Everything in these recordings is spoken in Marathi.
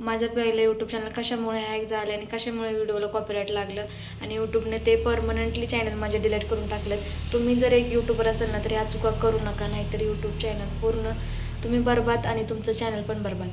माझं पहिलं यूट्यूब चॅनल कशामुळे हॅक झालं आणि कशामुळे व्हिडिओला कॉपीराईट लागलं आणि यूट्यूबने ते परमनंटली चॅनल माझे डिलीट करून टाकलं तुम्ही जर एक यूट्यूबर असेल ना तर ह्या चुका करू नका नाहीतर यूट्यूब चॅनल पूर्ण तुम्ही बरबाद आणि तुमचं चॅनल पण बरबाद.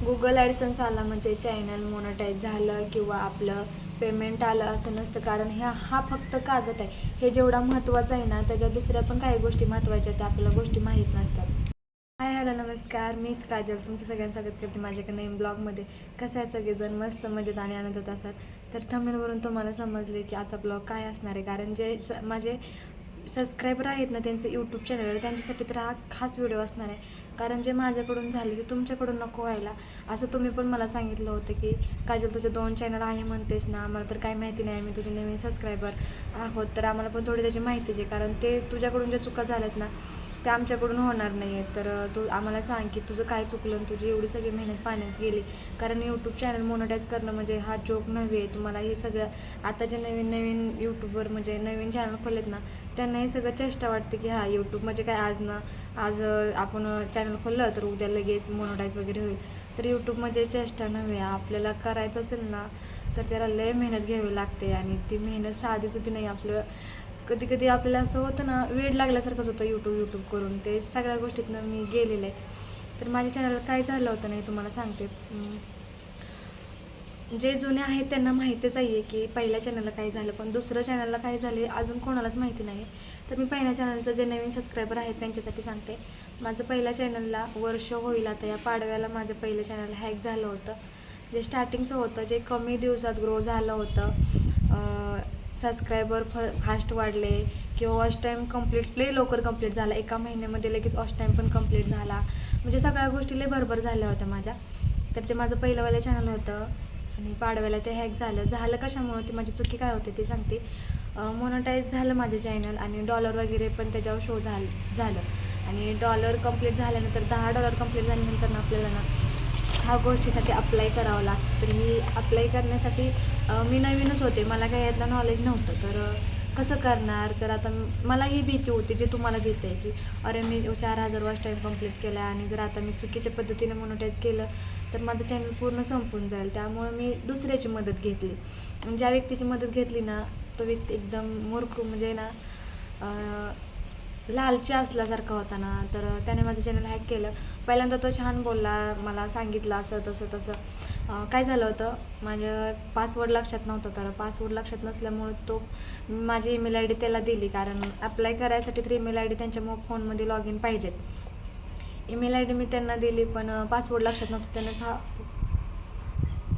गुगल ॲडसन्स आला म्हणजे चॅनल मोनोटाईज झालं किंवा आपलं पेमेंट आलं असं नसतं. कारण ह्या हा फक्त कागद आहे. हे जेवढा महत्त्वाचा आहे ना त्याच्या दुसऱ्या पण काही गोष्टी महत्त्वाच्या आहेत त्या आपल्याला गोष्टी माहीत नसतात. हाय हॅलो नमस्कार. मी काजल. तुमचं सगळ्यांना स्वागत करते माझ्याकडे नवीन ब्लॉगमध्ये. कसं आहे सगळेजण? मस्त मजेत आणि आनंदात असाल? तर थंबनेलवरून तुम्हाला समजले की आजचा ब्लॉग काय असणार आहे? कारण जे स माझे सबस्क्रायबर आहेत ना त्यांचं यूट्यूब चॅनलवर त्यांच्यासाठी तर हा खास व्हिडिओ असणार आहे. कारण जे माझ्याकडून झाले ते तुमच्याकडून नको व्हायला. असं तुम्ही पण मला सांगितलं होतं की काजल तुझे दोन चॅनल आहे म्हणतेस ना आम्हाला तर काय माहिती नाही आम्ही तुझे नवीन सबस्क्रायबर आहोत. तर आम्हाला पण थोडी त्याची माहिती आहे कारण ते तुझ्याकडून ज्या चुका झाल्यात ना ते आमच्याकडून होणार नाही आहेत तर तू आम्हाला सांग की तुझं काय चुकलं आणि तुझी एवढी सगळी मेहनत पाण्यात गेली. कारण यूट्यूब चॅनल मोनोटाईज करणं म्हणजे हा जोक नव्हे. तुम्हाला हे सगळं आता जे नवीन नवीन यूट्यूबवर म्हणजे नवीन चॅनल खोलेत ना त्यांना हे सगळं चेष्टा वाटते की हा यूट्यूब म्हणजे काय आज ना आज आपण चॅनल खोललं तर उद्या लगेच मोनोटाईज वगैरे होईल. तर यूट्यूब म्हणजे चेष्टा नव्हे. आपल्याला करायचं असेल ना तर त्याला लय मेहनत घ्यावी लागते आणि ती मेहनत साधीसुद्धी नाही. आपलं कधी कधी आपल्याला असं होतं ना वेळ लागल्यासारखंच होतं यूट्यूब यूट्यूब करून. ते सगळ्या गोष्टीतनं मी गेलेले. आहे तर माझ्या चॅनलला काय झालं होतं नाही तुम्हाला सांगते. जे जुने आहेत त्यांना माहितीच आहे की पहिल्या चॅनलला काय झालं पण दुसरं चॅनलला काय झाले अजून कोणालाच माहिती नाही. तर मी पहिल्या चॅनलचं जे नवीन सबस्क्रायबर आहेत त्यांच्यासाठी सांगते. माझं पहिल्या चॅनलला वर्ष होईल आता या पाडव्याला माझं पहिलं चॅनल हॅक झालं होतं. जे स्टार्टिंगचं होतं जे कमी दिवसात ग्रो झालं होतं सबस्क्रायबर फ फास्ट वाढले किंवा वॉच टाईम कंप्लीट लई लवकर कंप्लीट झाला. एका महिन्यामध्ये लगेच वॉच टाईम पण कंप्लीट झाला. म्हणजे सगळ्या गोष्टी लई भरभर झाल्या होत्या माझ्या. तर ते माझं पहिलंवालं चॅनल होतं आणि पाडव्याला ते हॅक झालं. झालं कशामुळं? ती माझी चुकी काय होती ते सांगते. मोनोटाईज झालं माझं चॅनल आणि डॉलर वगैरे पण त्याच्यावर शो झालं झालं. आणि डॉलर कंप्लीट झाल्यानंतर दहा डॉलर कंप्लीट झाल्यानंतर ना आपल्याला ना ह्या गोष्टीसाठी अप्लाय करावं लागतं. तर मी अप्लाय करण्यासाठी मी नवीनच होते. मला काही यातलं नॉलेज नव्हतं. तर कसं करणार? तर आता मला ही भीती होती जी तुम्हाला भीती आहे की अरे मी चार हजार वॉच टाईम कंप्लीट केला आणि जर आता मी चुकीच्या पद्धतीने मोनोटाईज केलं तर माझं चॅनल पूर्ण संपून जाईल. त्यामुळे मी दुसऱ्याची मदत घेतली. आणि ज्या व्यक्तीची मदत घेतली ना तो व्यक्ती एकदम मूर्ख म्हणजे ना लालची असल्यासारखा होता ना. तर त्याने माझं चॅनल हॅक केलं. पहिल्यांदा तो छान बोलला मला सांगितलं असं तसं तसं. काय झालं होतं माझं पासवर्ड लक्षात नव्हतं तर पासवर्ड लक्षात नसल्यामुळे तो माझी ईमेल आय डी त्याला दिली कारण अप्लाय करायसाठी तर ईमेल आय डी त्यांच्या मग फोनमध्ये लॉग इन पाहिजेच. ईमेल आय डी मी त्यांना दिली पण पासवर्ड लक्षात नव्हतं त्यांना फा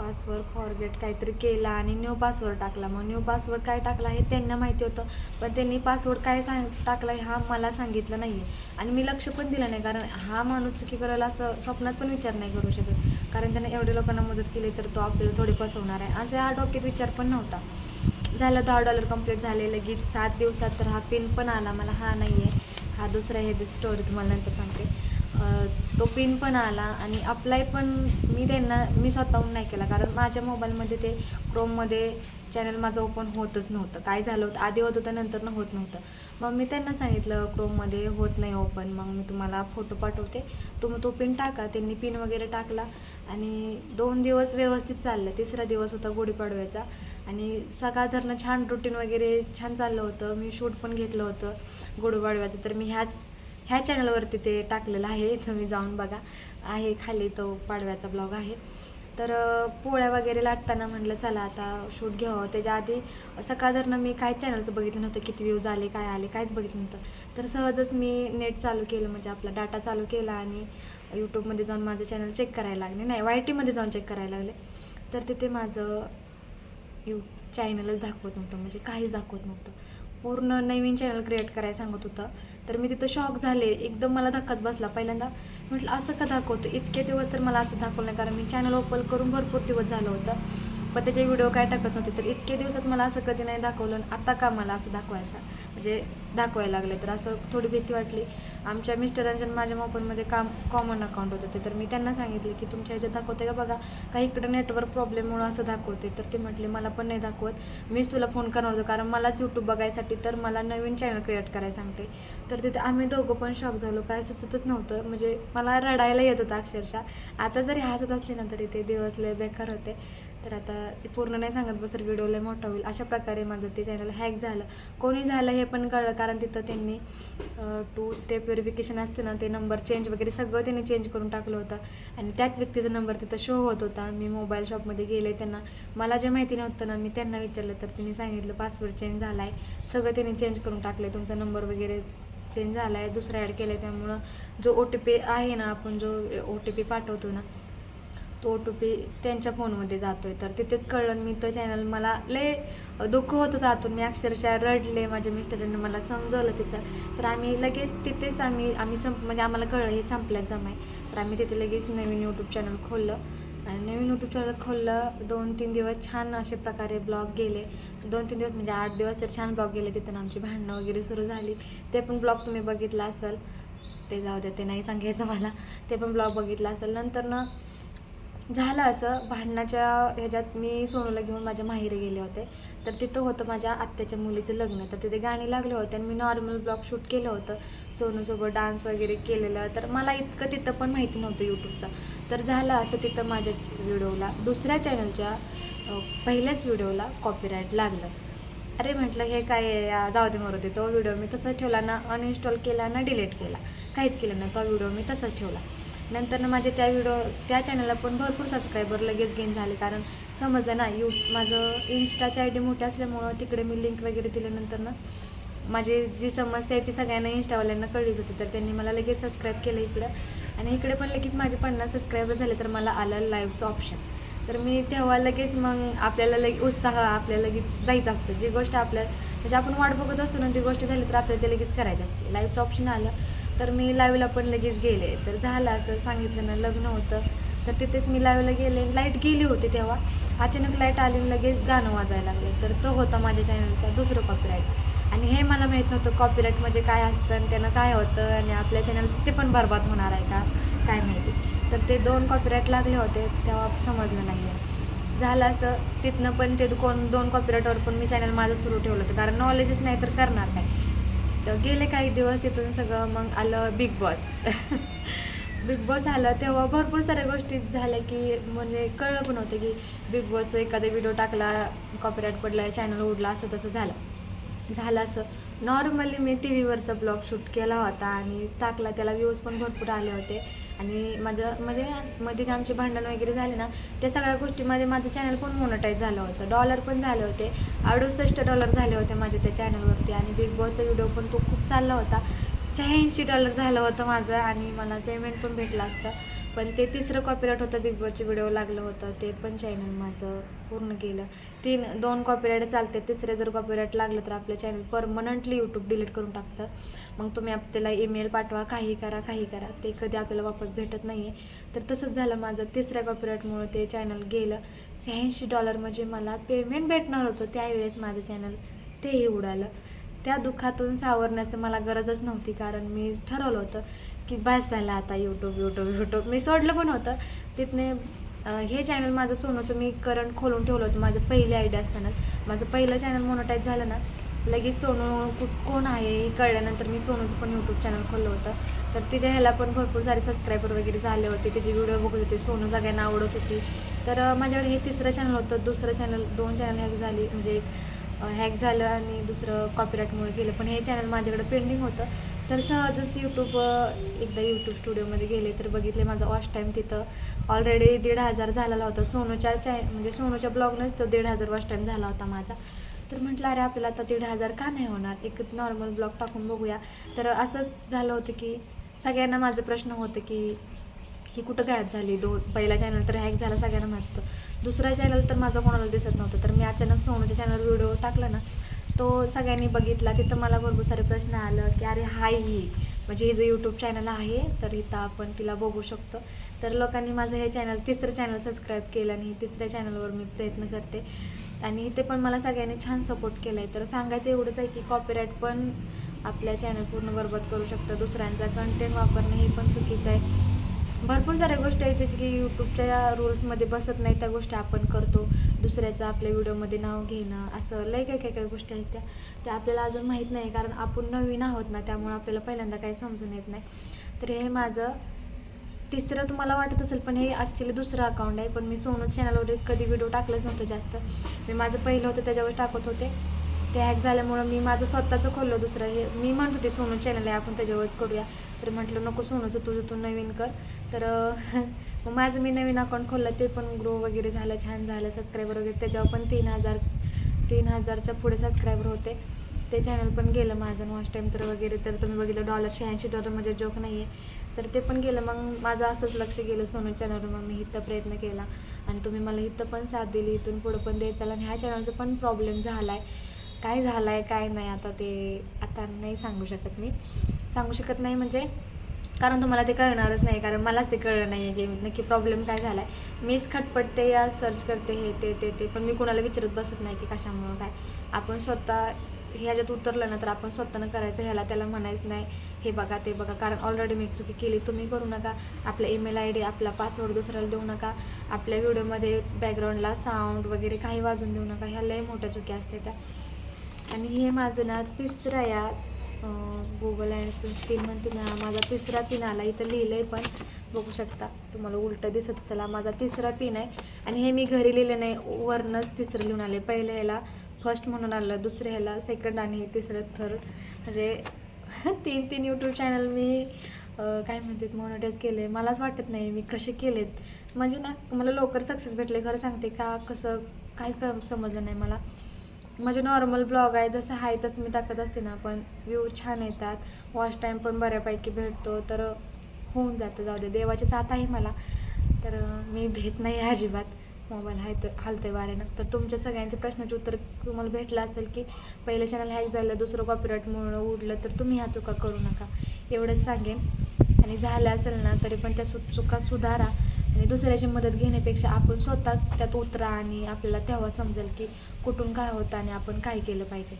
पासवर्ड फॉरगेट काहीतरी केला आणि न्यू पासवर्ड टाकला. मग न्यू पासवर्ड काय टाकला हे त्यांना माहिती होतं. पण त्यांनी पासवर्ड काय सांग टाकला हा मला सांगितलं नाही आहे आणि मी लक्ष पण दिलं नाही कारण हा माणूस चुकी करायला असं स्वप्नात पण विचार नाही करू शकत. कारण त्याने एवढ्या लोकांना मदत केली तर तो आपल्याला थोडी फसवणार आहे. असं हा डोक्यात विचार पण नव्हता. झालं दहा डॉलर कंप्लीट झाले लगेच सात दिवसात तर हा पिन पण आला. मला हा नाही आहे हा दुसरा आहे स्टोरी तुम्हाला नंतर सांगते. तो पिन पण आला आणि अप्लाय पण मी त्यांना मी स्वतःहून नाही केला. कारण माझ्या मोबाईलमध्ये ते क्रोममध्ये चॅनल माझं ओपन होतच नव्हतं. काय झालं होतं? आधी होत होतं नंतर होत नव्हतं. मग मी त्यांना सांगितलं क्रोममध्ये होत नाही ओपन मग मी तुम्हाला फोटो पाठवते. तुम्ही तो पिन टाका. त्यांनी पिन वगैरे टाकला आणि दोन दिवस व्यवस्थित चाललं. तिसरा दिवस होता गुढीपाडव्याचा आणि सकाळ धरणं छान रुटीन वगैरे छान चाललं होतं. मी शूट पण घेतलं होतं गुढीपाडव्याचं. तर मी ह्याच ह्या चॅनलवरती ते टाकलेलं आहे तुम्ही जाऊन बघा. आहे खाली तो पाडव्याचा ब्लॉग आहे. तर पोळ्या वगैरे लाटताना म्हटलं चला आता शूट घ्यावं. त्याच्या आधी सकाळधरनं मी काय चॅनलचं बघितलं नव्हतं किती व्ह्यूज आले काय आले कायच बघितलं नव्हतं. तर सहजच मी नेट चालू केलं म्हणजे आपला डाटा चालू केला आणि यूट्यूबमध्ये जाऊन माझं चॅनल चेक करायला लागले. नाही वाय टीमध्ये जाऊन चेक करायला लागले. तर तिथे माझं यू चॅनलच दाखवत नव्हतं म्हणजे काहीच दाखवत नव्हतं. पूर्ण नवीन चॅनल क्रिएट करायला सांगत होतं. तर मी तिथं शॉक झाले. एकदम मला धक्काच बसला पहिल्यांदा. म्हटलं असं का दाखवतं इतके दिवस तर मला असं दाखवलं नाही कारण मी चॅनल ओपन करून भरपूर दिवस झालं होतं. पण त्याचे व्हिडिओ काय टाकत नव्हते तर इतके दिवसात मला असं कधी नाही दाखवलं आणि आता का मला असं दाखवायचं? म्हणजे दाखवायला लागले तर असं थोडी भीती वाटली. आमच्या मिस्टरांच्या माझ्या मोबाईलमध्ये काम कॉमन अकाउंट होतं ते तर मी त्यांना सांगितले की तुमच्या ह्याच्यात दाखवते का? बघा काही इकडं नेटवर्क प्रॉब्लेममुळं असं दाखवते तर ते म्हटले मला पण नाही दाखवत. मीच तुला फोन करणार होतो कारण मलाच यूट्यूब बघायसाठी तर मला नवीन चॅनल क्रिएट करायला सांगते. तर तिथे आम्ही दोघं पण शॉक झालो. काय सुचतच नव्हतं. म्हणजे मला रडायला येत होतं अक्षरशः. आता जरी हसत असले ना तरी ते दिवस लय बेकार होते. तर आता पूर्ण नाही सांगत बसर व्हिडिओ लय मोठा होईल. अशा प्रकारे माझं ते चॅनल हॅक झालं. कोणी झालं हे पण कळलं कारण तिथं त्यांनी टू स्टेप व्हेरिफिकेशन असते ना ते नंबर चेंज वगैरे सगळं त्यांनी चेंज करून टाकलं होतं. आणि त्याच व्यक्तीचा नंबर तिथं शो होत होता. मी मोबाईल शॉपमध्ये गेले त्यांना. मला जे माहिती नव्हतं ना मी त्यांना विचारलं तर त्यांनी सांगितलं पासवर्ड चेंज झाला आहे सगळं त्यांनी चेंज करून टाकलं आहे तुमचा नंबर वगैरे चेंज झाला आहे दुसरा ॲड केला आहे त्यामुळं जो ओ टी पी आहे ना आपण जो ओ टी पी पाठवतो ना तो ओ टी पी त्यांच्या फोनमध्ये जातो आहे तर तिथेच कळलं मी तो चॅनल मला लय दुःख होत होतं त्यातून मी अक्षरशः रडले. माझ्या मिस्टरांनी मला समजवलं तिथं. तर आम्ही लगेच तिथेच आम्ही आम्ही संप म्हणजे आम्हाला कळलं हे संपल्याचं जमाय. तर आम्ही तिथे लगेच नवीन यूट्यूब चॅनल खोललं. आणि नवीन यूट्यूब चॅनल खोललं. दोन तीन दिवस छान असे प्रकारे ब्लॉग गेले. दोन तीन दिवस म्हणजे आठ दिवस तर छान ब्लॉग गेले. तिथं आमची भांडणं वगैरे सुरू झाली. ते पण ब्लॉग तुम्ही बघितला असेल. ते जाऊ दे ते नाही सांगायचं मला. ते पण ब्लॉग बघितला असेल. नंतर ना झालं असं. भांडणाच्या ह्याच्यात मी सोनूला घेऊन माझ्या माहेरी गेले होते. तर तिथं होतं माझ्या आत्याच्या मुलीचं लग्न. तर तिथे गाणी लागले होते आणि मी नॉर्मल ब्लॉग शूट केलं होतं. सोनूसोबत डान्स वगैरे केलेलं. तर मला इतकं तिथं पण माहिती नव्हतं यूट्यूबचं तर झालं असं तिथं माझ्या व्हिडिओला दुसऱ्या चॅनलच्या पहिल्याच व्हिडिओला कॉपीराईट लागलं. अरे म्हटलं हे काय जाऊ दे मरू दे. तो व्हिडिओ मी तसाच ठेवला ना अनइन्स्टॉल केला ना डिलीट केला. काहीच केलं नाही. तो व्हिडिओ मी तसाच ठेवला. नंतर ना माझे त्या व्हिडिओ त्या चॅनलला पण भरपूर सबस्क्रायबर लगेच गेन झाले. कारण समजलं ना यू माझं इन्स्टाची आय डी मोठी असल्यामुळं तिकडे मी लिंक वगैरे दिल्यानंतर ना माझी जी समस्या आहे ती सगळ्यांना इन्स्टावाल्यांना कळलीच होती. तर त्यांनी मला लगेच सबस्क्राईब केलं इकडं. आणि इकडे पण लगेच माझे पन्नास सबस्क्रायबर झाले तर मला आलं लाईव्हचं ऑप्शन तर मी तेव्हा लगेच मग आपल्याला लगे उत्साह आपल्याला लगेच जायचं असतं. जी गोष्ट आपल्या म्हणजे आपण वाट बघत असतो ना ती गोष्ट झाली तर आपल्याला ते लगेच करायची असते. लाईव्हचं ऑप्शन आलं. तर मी लाईव्हला पण लगेच गेले. तर झालं असं सांगितलं ना लग्न होतं. तर तिथेच मी लाईव्हला गेले. लाइट गेली होती तेव्हा. अचानक लाइट आली लगेच गाणं वाजायला लागले. तर तो होता माझ्या चॅनलचा दुसरं कॉपीराईट आणि हे मला माहीत नव्हतं कॉपीराईट म्हणजे काय असतं आणि त्यानं काय होतं आणि आपल्या चॅनल तिथे पण बरबाद होणार आहे का? काय माहिती. तर ते दोन कॉपीराईट लागले होते. तेव्हा समजलं नाही आहे. झालं असं. तिथनं पण ते कोण दोन कॉपीराईटवर पण मी चॅनल माझं सुरू ठेवलं होतं. कारण नॉलेजच नाही तर करणार काय? तर गेले काही दिवस तिथून सगळं मग आलं बिग बॉस बिग बॉस आलं तेव्हा भरपूर साऱ्या गोष्टी झाल्या की म्हणजे कळलं पण होतं की बिग बॉसचं एखादा व्हिडिओ टाकला कॉपीराईट पडला चॅनल उडला असं तसं झालं. झालं असं. नॉर्मली मी टी व्हीवरचा ब्लॉग शूट केला होता आणि टाकला त्याला व्ह्यूज पण भरपूर आले होते. आणि माझं म्हणजे मध्ये जे आमचे भांडण वगैरे झाले ना त्या सगळ्या गोष्टीमध्ये माझं चॅनल पण मोनोटाईज झालं होतं. डॉलर पण झाले होते. अडुसष्ट डॉलर झाले होते माझ्या त्या चॅनलवरती आणि बिग बॉसचा व्हिडिओ पण तो खूप चालला होता. शहाऐंशी डॉलर झालं होतं माझं आणि मला पेमेंट पण भेटलं असतं. पण ते तिसरं कॉपीराईट होतं बिग बॉसचे व्हिडिओ लागलं होतं ते पण चॅनल माझं पूर्ण केलं तीन दोन कॉपीराईट चालते तिसरे जर कॉपीराईट लागलं तर आपलं चॅनल परमनंटली यूट्यूब डिलीट करून टाकतं. मग तुम्ही आप त्याला ईमेल पाठवा काही करा काही करा ते कधी आपल्याला वापस भेटत नाही आहे तर तसंच झालं माझं तिसऱ्या कॉपीराईटमुळे ते चॅनल गेलं. शहाऐंशी डॉलर म्हणजे मला पेमेंट भेटणार होतं त्यावेळेस माझं चॅनल तेही उडालं. त्या दुःखातून सावरण्याचं मला गरजच नव्हती कारण मी ठरवलं होतं की बस झाला आता यूट्यूब यूट्यूब यूट्यूब मी सोडलं पण होतं. तिथने हे चॅनल माझं सोनूचं मी करंट खोलून ठेवलं होतं. माझं पहिली आयडिया असताना. माझं पहिलं चॅनल मोनोटाईज झालं ना लगेच सोनू कुठ कोण आहे हे कळल्यानंतर मी सोनूचं पण यूट्यूब चॅनल खोललं होतं. तर तिच्या ह्याला पण भरपूर सारे सबस्क्रायबर वगैरे झाले होते. त्याचे व्हिडिओ बघत होते. सोनू सगळ्यांना आवडत होती. तर माझ्याकडे हे तिसरं चॅनल होतं. दुसरं चॅनल दोन चॅनल हॅक झाली. म्हणजे एक हॅक झालं आणि दुसरं कॉपीराईटमुळे गेलं पण हे चॅनल माझ्याकडे पेंडिंग होतं. तर सहजच यूट्यूब एकदा यूट्यूब स्टुडिओमध्ये गेले तर बघितले माझा वॉच टाईम तिथं. ऑलरेडी दीड हजार झालेला होता. सोनूच्या चॅ म्हणजे सोनूच्या ब्लॉगनंच तो दीड हजार वॉच टाईम झाला होता माझा. तर म्हटलं अरे आपल्याला आता दीड हजार का नाही होणार? एक नॉर्मल ब्लॉग टाकून बघूया. तर असंच झालं होतं की सगळ्यांना माझं प्रश्न होतं की ही कुठं गायब झाली? दो पहिला चॅनल तर हॅक झाला सगळ्यांना माहीत दुसरा चॅनल तर माझा कोणाला दिसत नव्हतं. तर मी अचानक सोनूच्या चॅनल व्हिडिओ टाकला ना तो सगळ्यांनी बघितला तिथं मला भरपूर सारे प्रश्न आलं की अरे हाय ही. म्हणजे हिचं यूट्यूब चॅनल आहे तर इथं आपण तिला बघू शकतो. तर लोकांनी माझं हे चॅनल तिसरं चॅनल सबस्क्राईब केलं आणि तिसऱ्या चॅनलवर मी प्रयत्न करते. आणि इथे पण मला सगळ्यांनी छान सपोर्ट केला आहे तर सांगायचं एवढंच आहे की कॉपीराईट पण आपल्या चॅनल पूर्ण बरबाद करू शकतं. दुसऱ्यांचा कंटेंट वापरणं हे पण चुकीचं आहे. भरपूर साऱ्या गोष्टी आहेत त्याची की यूट्यूबच्या रूल्समध्ये बसत नाही त्या गोष्टी आपण करतो. दुसऱ्याचं आपल्या व्हिडिओमध्ये नाव घेणं असं लय काय काय काय गोष्टी आहेत त्या. त्या आपल्याला अजून माहीत नाही कारण आपण नवीन आहोत ना त्यामुळे आपल्याला पहिल्यांदा काही समजून येत नाही. तर हे माझं तिसरं तुम्हाला वाटत असेल पण हे ॲक्च्युली दुसरं अकाउंट आहे. पण मी सोनू चॅनलवर कधी व्हिडिओ टाकलंच नव्हतं जास्त. मी माझं पहिलं होतं त्याच्यावर टाकत होते. ते हॅक झाल्यामुळं मी माझं स्वतःचं खोललं दुसरं. हे मी म्हणत होते सोनू चॅनल आहे आपण त्याच्यावरच करूया. तर म्हटलं नको सोनूचं तुझं तू नवीन कर. तर मग माझं मी नवीन अकाउंट खोललं ते पण ग्रो वगैरे झालं छान झालं. सबस्क्रायबर वगैरे त्याच्यावर पण तीन हजार तीन हजारच्या पुढे सबस्क्रायबर होते. ते चॅनल पण गेलं माझं वॉच टाईम तर वगैरे. तर तुम्ही बघितलं डॉलर शहाऐंशी डॉलर म्हणजे जोक नाही आहे तर ते पण गेलं. मग माझं असंच लक्ष गेलं सोनू चॅनलवर मग मी इथं प्रयत्न केला. आणि तुम्ही मला इथं पण साथ दिली इथून पुढं पण द्यायचं. आणि ह्या चॅनलचा पण प्रॉब्लेम झाला आहे काय झालं आहे काय नाही आता ते आता नाही सांगू शकत मी. सांगू शकत नाही म्हणजे कारण तुम्हाला ते कळणारच नाही कारण मलाच ते कळलं नाही आहे की नक्की प्रॉब्लेम काय झाला आहे मीच खटपटते या सर्च करते हे ते ते ते पण मी कुणाला विचारत बसत नाही की कशामुळं काय. आपण स्वतः ह्याच्यात उतरलं ना तर आपण स्वतःनं करायचं ह्याला त्याला म्हणायचं नाही हे बघा ते बघा कारण ऑलरेडी मी एक चुकी केली तुम्ही करू नका. आपला ईमेल आय डी आपला पासवर्ड दुसऱ्याला देऊ नका. आपल्या व्हिडिओमध्ये बॅकग्राऊंडला साऊंड वगैरे काही वाजून देऊ नका. ह्या लय मोठ्या चुकी असते त्या. आणि हे माझं ना तिसरा या गुगल अँड पिन म्हणते ना माझा तिसरा पिन आला. इथं लिहिलं आहे पण बघू शकता. तुम्हाला उलटं दिसत चला माझा तिसरा पिन आहे. आणि हे मी घरी लिहिलं नाही वरनंच तिसरं लिहून आले. पहिल्या ह्याला फर्स्ट म्हणून आलं दुसऱ्या ह्याला सेकंड आणि तिसरं थर्ड म्हणजे तीन तीन यूट्यूब चॅनल मी काय म्हणतात मॉनिटाईज केले मलाच वाटत नाही मी कसे केलेत. म्हणजे ना मला लवकर सक्सेस भेटले खरं सांगते का कसं काय समजलं नाही मला. म्हणजे नॉर्मल ब्लॉग आहे जसं आहे तसं मी टाकत असते ना पण व्ह्यू छान येतात. वॉच टाईम पण बऱ्यापैकी भेटतो तर होऊन जातं जाऊ दे. देवाचे साथ आहे मला तर मी भेट नाही अजिबात. मोबाईल आहे तर हलते वाऱ्यानं. तर तुमच्या सगळ्यांच्या प्रश्नाचे उत्तर तुम्हाला भेटलं असेल की पहिलं चॅनल हॅक झालं दुसरं कॉपीराईटमुळं उडलं तर तुम्ही ह्या चुका करू नका. एवढंच सांगेन. आणि झालं असेल ना तरी पण त्या चुका सुधारा. आणि दुसऱ्याची मदत घेण्यापेक्षा आपण स्वतः त्यात उतरा आणि आपल्याला तेव्हा समजेल की कुठून काय होतं आणि आपण काय केलं पाहिजे.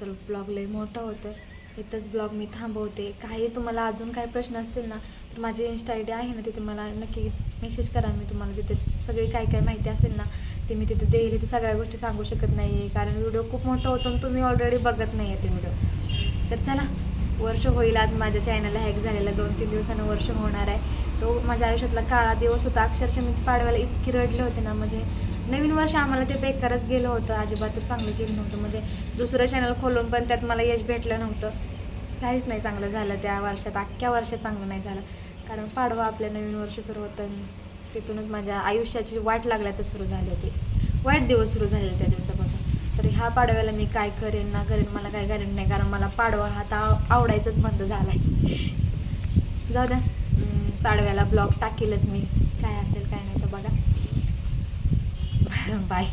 तर ब्लॉग लय मोठं होतं. इथंच ब्लॉग मी थांबवते. काही तुम्हाला अजून काही प्रश्न असतील ना तर माझी इन्स्टा आय डी आहे ना तिथे मला नक्की मेसेज करा. मी तुम्हाला तिथे सगळी काय काय माहिती असेल ना ते मी तिथे देईल तिथे सगळ्या गोष्टी सांगू शकत नाही आहे कारण व्हिडिओ खूप मोठा होतो आणि तुम्ही ऑलरेडी बघत नाही आहे ते व्हिडिओ तर चला वर्ष होईल आज माझ्या चॅनलला हॅक झालेला. दोन तीन दिवसानं वर्ष होणार आहे. तो माझ्या आयुष्यातला काळा दिवस होता. अक्षरशः मी पाडव्याला इतकी रडले होते ना म्हणजे नवीन वर्ष आम्हाला ते बेकारच गेलं होतं. अजिबातच चांगलं गेलं नव्हतं. म्हणजे दुसरं चॅनल खोलून पण त्यात मला यश भेटलं नव्हतं. काहीच नाही चांगलं झालं त्या वर्षात. अख्ख्या वर्षात चांगलं नाही झालं. कारण पाडवा आपल्या नवीन वर्ष सुरू होतं आणि तिथूनच माझ्या आयुष्याची वाट लागल्यातच सुरू झाली होती. वाईट दिवस सुरू झाले त्या दिवसापासून. तर ह्या पाडव्याला मी काय करेन ना करेन मला काय करेन नाही. कारण मला पाडवा हा आता आवडायचंच बंद झाला आहे जाऊ द्या. पाडव्याला ब्लॉग टाकेलच मी. काय असेल काय नाही तर बघा. बाय